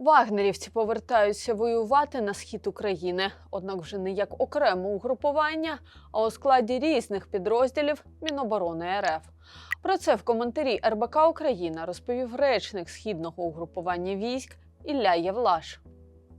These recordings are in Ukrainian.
Вагнерівці повертаються воювати на схід України, однак вже не як окреме угрупування, а у складі різних підрозділів Міноборони РФ. Про це в коментарі РБК Україна розповів речник східного угрупування військ Ілля Євлаш.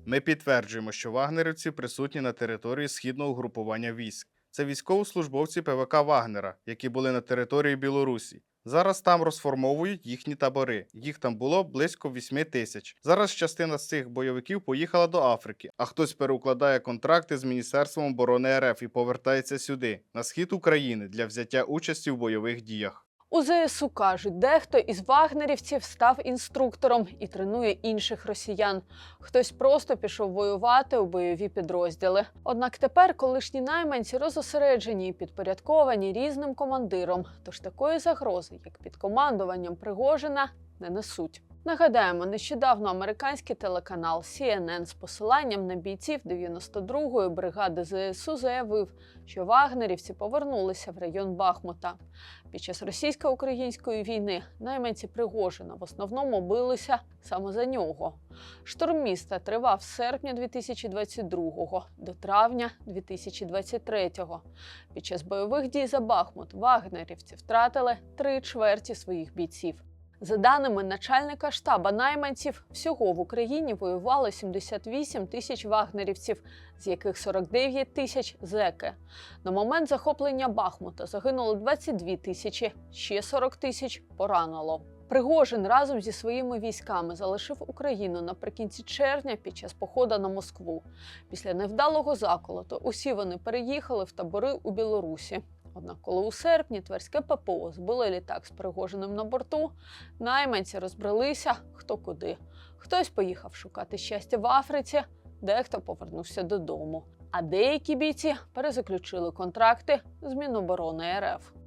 Ми підтверджуємо, що вагнерівці присутні на території східного угрупування військ. Це військовослужбовці ПВК Вагнера, які були на території Білорусі. Зараз там розформовують їхні табори. Їх там було близько 8 тисяч. Зараз частина з цих бойовиків поїхала до Африки, а хтось переукладає контракти з Міністерством оборони РФ і повертається сюди, на схід України, для взяття участі в бойових діях. У ЗСУ кажуть, дехто із вагнерівців став інструктором і тренує інших росіян. Хтось просто пішов воювати у бойові підрозділи. Однак тепер колишні найманці розосереджені і підпорядковані різним командиром, тож такої загрози, як під командуванням Пригожина, не несуть. Нагадаємо, нещодавно американський телеканал CNN з посиланням на бійців 92-ї бригади ЗСУ заявив, що вагнерівці повернулися в район Бахмута. Під час російсько-української війни найманці Пригожина в основному билися саме за нього. Штурм міста тривав з серпня 2022 до травня 2023. Під час бойових дій за Бахмут вагнерівці втратили три чверті своїх бійців. За даними начальника штаба найманців, всього в Україні воювало 78 тисяч вагнерівців, з яких 49 тисяч зеки. На момент захоплення Бахмута загинуло 22 тисячі, ще 40 тисяч поранило. Пригожин разом зі своїми військами залишив Україну наприкінці червня під час походу на Москву. Після невдалого заколоту усі вони переїхали в табори у Білорусі. Однак, коли у серпні Тверське ППО збило літак з Пригожиним на борту, найманці розбралися хто куди. Хтось поїхав шукати щастя в Африці, дехто повернувся додому. А деякі бійці перезаключили контракти з Міноборони РФ.